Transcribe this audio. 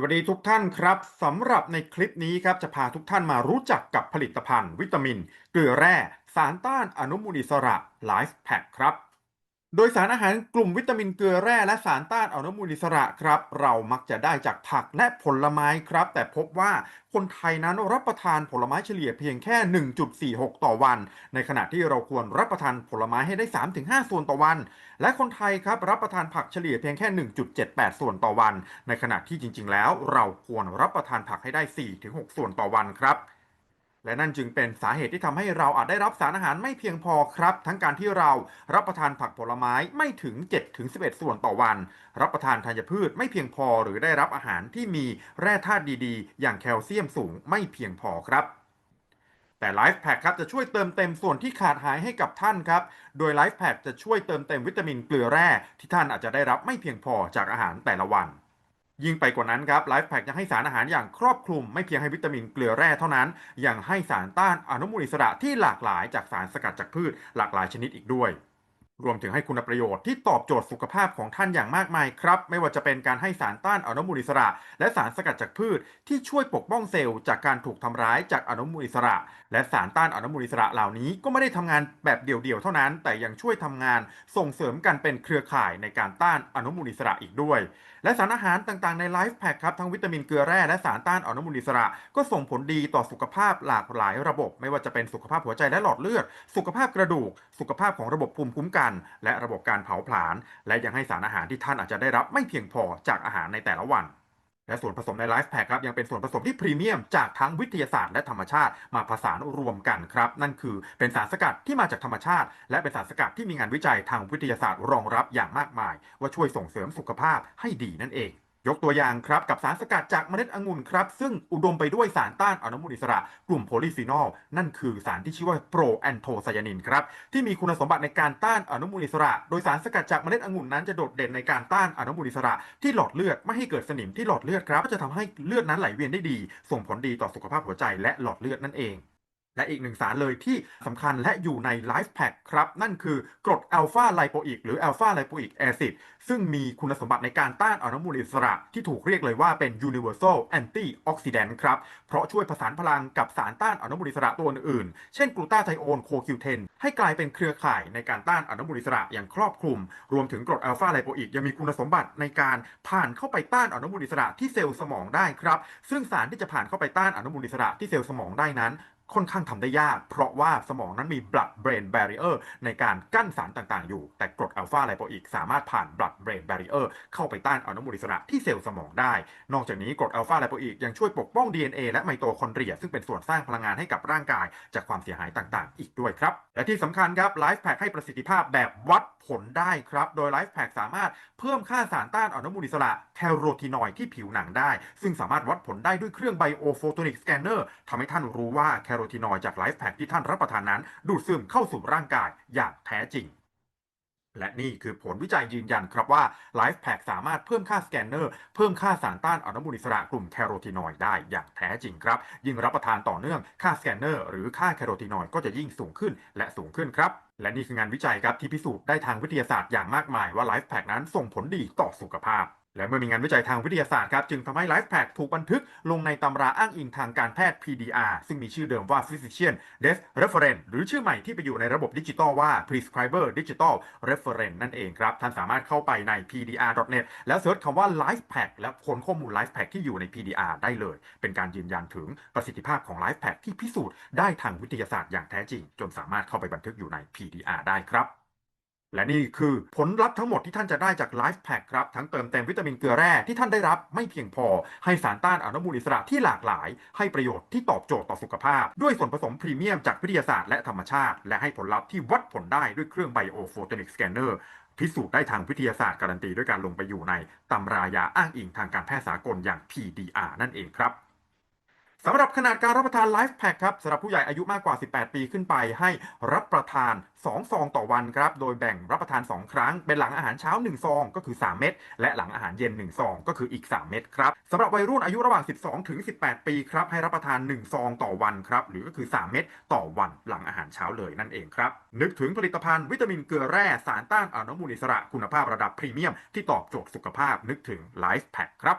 สวัสดีทุกท่านครับสำหรับในคลิปนี้ครับจะพาทุกท่านมารู้จักกับผลิตภัณฑ์ วิตามิน เกลือแร่ สารต้านอนุมูลอิสระไลฟ์แพคครับ โดยสารอาหารกลุ่มวิตามินเกลือแร่และสารต้านอนุมูลอิสระครับ เรามักจะได้จากผักและผลไม้ครับ แต่พบว่าคนไทยนั้นรับประทานผลไม้เฉลี่ยเพียงแค่ 1.46 ต่อวัน ในขณะที่เราควรรับประทานผลไม้ให้ได้ 3-5 ส่วนต่อวัน และคนไทยครับรับประทานผักเฉลี่ยเพียงแค่ 1.78 ส่วนต่อวัน ในขณะที่จริง ๆ แล้ว เราควรรับประทานผักให้ได้ 4-6 ส่วนต่อวันครับ และนั่นจึงเป็นสาเหตุที่ทำให้เราอาจได้รับสารอาหารไม่เพียงพอครับ ทั้งการที่เรารับประทานผักผลไม้ไม่ถึง 7-11 ส่วนต่อวัน รับประทานธัญพืชไม่เพียงพอหรือได้รับอาหารที่มีแร่ธาตุดีๆ อย่างแคลเซียมสูงไม่เพียงพอครับแต่ไลฟ์แพคครับจะช่วยเติมเต็มส่วนที่ขาดหายให้กับท่านครับ โดยไลฟ์แพคจะช่วยเติมเต็มวิตามินเกลือแร่ที่ท่านอาจจะได้รับไม่เพียงพอจากอาหารแต่ละวัน ยิ่งไปกว่านั้นครับไลฟ์แพคยังให้สารอาหารอย่างครอบคลุม ไม่เพียงให้วิตามินเกลือแร่เท่านั้น ยังให้สารต้านอนุมูลอิสระที่หลากหลายจากสารสกัดจากพืชหลากหลายชนิดอีกด้วย รวมถึงให้คุณประโยชน์ที่ตอบโจทย์สุขภาพของท่านอย่างมากมายครับ ไม่ว่าจะเป็นการให้สารต้านอนุมูลอิสระ และสารสกัดจากพืช ที่ช่วยปกป้องเซลล์จากการถูกทำร้ายจากอนุมูลอิสระ และสารต้านอนุมูลอิสระเหล่านี้ก็ไม่ได้ทำงานแบบเดี่ยวๆเท่านั้น แต่ยังช่วยทำงานส่งเสริมกันเป็นเครือข่ายในการต้านอนุมูลอิสระอีกด้วย และสารอาหารต่างๆในไลฟ์แพคครับทั้งวิตามินเกลือแร่และสารต้านอนุมูลอิสระ ก็ส่งผลดีต่อสุขภาพหลากหลายระบบ ไม่ว่าจะเป็นสุขภาพหัวใจและหลอดเลือด สุขภาพกระดูก สุขภาพของระบบภูมิคุ้มกันและระบบการเผาผลาญ และยังให้สารอาหารที่ท่านอาจจะได้รับไม่เพียงพอจากอาหารในแต่ละวัน และส่วนผสมในไลฟ์แพคครับยังเป็นส่วนผสมที่พรีเมียมจากทั้งวิทยาศาสตร์และธรรมชาติมาผสานรวมกันครับ นั่นคือเป็นสารสกัดที่มาจากธรรมชาติ และเป็นสารสกัดที่มีงานวิจัยทางวิทยาศาสตร์รองรับอย่างมากมาย ว่าช่วยส่งเสริมสุขภาพให้ดีนั่นเอง ยกตัวอย่างครับกับสารสกัดจากเมล็ดองุ่นครับ ซึ่งอุดมไปด้วยสารต้านอนุมูลอิสระ กลุ่มโพลีฟีนอล นั่นคือสารที่ชื่อว่าโปรแอนโทไซยานินครับ ที่มีคุณสมบัติในการต้านอนุมูลอิสระ โดยสารสกัดจากเมล็ดองุ่นนั้นจะโดดเด่นในการต้านอนุมูลอิสระ ที่หลอดเลือดไม่ให้เกิดสนิมที่หลอดเลือดครับก็จะทำให้เลือดนั้นไหลเวียนได้ดี ส่งผลดีต่อสุขภาพหัวใจและหลอดเลือดนั่นเอง และอีกหนึ่งสารเลยที่สำคัญและอยู่ในไลฟ์แพคครับ นั่นคือกรดอัลฟาไลโปอิกหรืออัลฟาไลโปอิกแอซิดซึ่งมีคุณสมบัติในการต้านอนุมูลอิสระ ที่ถูกเรียกเลยว่าเป็น universal antioxidant ครับ เพราะช่วยผสานพลังกับสารต้านอนุมูลอิสระตัวอื่นๆเช่นกลูตาไทโอนโคคิวเทนให้กลายเป็นเครือข่ายในการต้านอนุมูลอิสระอย่างครอบคลุม รวมถึงกรดอัลฟาไลโปอิกยังมีคุณสมบัติในการผ่านเข้าไปต้านอนุมูลอิสระที่เซลล์สมองได้ครับ ซึ่งสารที่จะผ่านเข้าไปต้านอนุมูลอิสระที่เซลล์สมองได้นั้น ค่อนข้างทำได้ยาก เพราะว่าสมองนั้นมี blood brain barrier ในการกั้นสารต่างๆ อยู่ แต่กรดอัลฟาไลโปอิกสามารถผ่าน blood brain barrier เข้าไปต้านอนุมูลอิสระที่เซลล์สมองได้ นอกจากนี้กรดอัลฟาไลโปอิกยังช่วยปกป้อง DNA และไมโตคอนเดรีย ซึ่งเป็นส่วนสร้างพลังงานให้กับร่างกาย จากความเสียหายต่างๆ อีกด้วยครับ และที่สำคัญครับไลฟ์แพคให้ประสิทธิภาพแบบวัดผลได้ครับ โดยไลฟ์แพคสามารถเพิ่มค่าสารต้านอนุมูลอิสระแคโรทีนอยที่ผิวหนังได้ ซึ่งสามารถวัดผลได้ด้วยเครื่องไบโอโฟโตนิกสแกนเนอร์ทำให้ท่านรู้ว่าแคโรทีนอยด์จากไลฟ์แพคที่ท่านรับประทานนั้น ดูดซึมเข้าสู่ร่างกายอย่างแท้จริง และนี่คือผลวิจัยยืนยันครับว่า Life Pack สามารถเพิ่มค่าสแกนเนอร์ เพิ่มค่าสารต้านอนุมูลอิสระกลุ่มแคโรทีนอยด์ได้อย่างแท้จริงครับ ยิ่งรับประทานต่อเนื่องค่าสแกนเนอร์หรือค่าแคโรทีนอยด์ก็จะยิ่งสูงขึ้นและสูงขึ้นครับและนี่คืองานวิจัยครับที่พิสูจน์ได้ทางวิทยาศาสตร์อย่างมากมายว่า Life Pack นั้นส่งผลดีต่อสุขภาพ และเมื่อมีงานวิจัยทางวิทยาศาสตร์ครับจึงทำให้ Life Pack ถูกบันทึกลงในตำราอ้างอิงทางการแพทย์ PDR ซึ่งมีชื่อเดิมว่า Physician Desk Reference หรือชื่อใหม่ที่ไปอยู่ในระบบดิจิตอลว่า Prescriber Digital Reference นั่นเองครับ ท่านสามารถเข้าไปใน pdr.net แล้วเสิร์ชคำว่า Life Pack และค้นข้อมูล Life Pack ที่อยู่ใน PDR ได้เลย เป็นการยืนยันถึงประสิทธิภาพของ Life Pack ที่พิสูจน์ได้ทางวิทยาศาสตร์อย่างแท้จริง จนสามารถเข้าไปบันทึกอยู่ใน PDR ได้ครับ และนี่คือผลลัพธ์ทั้งหมดที่ท่านจะได้จาก Life Pack ครับ ทั้งเติมเต็มวิตามินเกลือแร่ที่ท่านได้รับไม่เพียงพอ ให้สารต้านอนุมูลอิสระที่หลากหลาย ให้ประโยชน์ที่ตอบโจทย์ต่อสุขภาพ ด้วยส่วนผสมพรีเมียมจากวิทยาศาสตร์และธรรมชาติ และให้ผลลัพธ์ที่วัดผลได้ด้วยเครื่องไบโอโฟโตนิกสแกนเนอร์พิสูจน์ได้ทางวิทยาศาสตร์การันตีด้วยการลงไปอยู่ในตำรายาอ้างอิงทางการแพทย์สากลอย่าง PDR นั่นเองครับ สำหรับขนาดการรับประทานไลฟ์แพคครับสำหรับผู้ใหญ่อายุมากกว่า 18 ปีขึ้นไป ให้รับประทาน 2 ซองต่อวันครับ โดยแบ่งรับประทาน 2 ครั้ง เป็นหลังอาหารเช้า 1 ซองก็คือ 3 เม็ด และหลังอาหารเย็น 1 ซองก็คืออีก 3 เม็ดครับสำหรับวัยรุ่นอายุระหว่าง 12 ถึง 18 ปีครับ ให้รับประทาน 1 ซองต่อวันครับ หรือก็คือ 3 เม็ดต่อวันหลังอาหารเช้าเลยนั่นเองครับ นึกถึงผลิตภัณฑ์วิตามินเกลือแร่สารต้านอนุมูลอิสระคุณภาพระดับพรีเมียมที่ตอบโจทย์สุขภาพนึกถึงไลฟ์แพคครับ